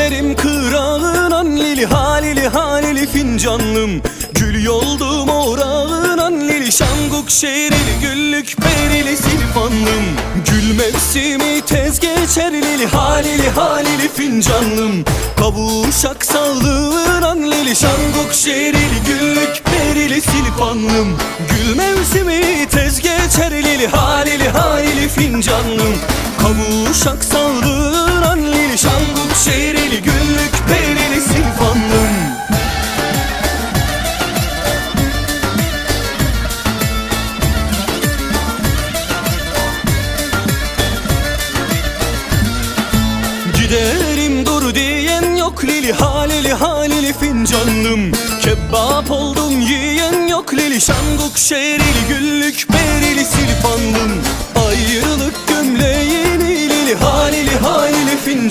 Giderim kırağınan lili halili halili fincanlım. Gül yoldum orağınan lili şanguk şehrili güllük perili silfanlım. Gül mevsimi tez geçer lili halili halili fincanlım. Kavuşak sallığınan lili şanguk şehrili güllük perili silfanlım. Gül mevsimi tez geçer lili halili halili fincanlım. Kavuşak sallığınan Giderim dur diyen yok lili halili halili fincanlım. Kebap oldum yiyen yok lili şanguk şerili güllük perili silfanlım Ayrılık gömleğini lili halili halili fincan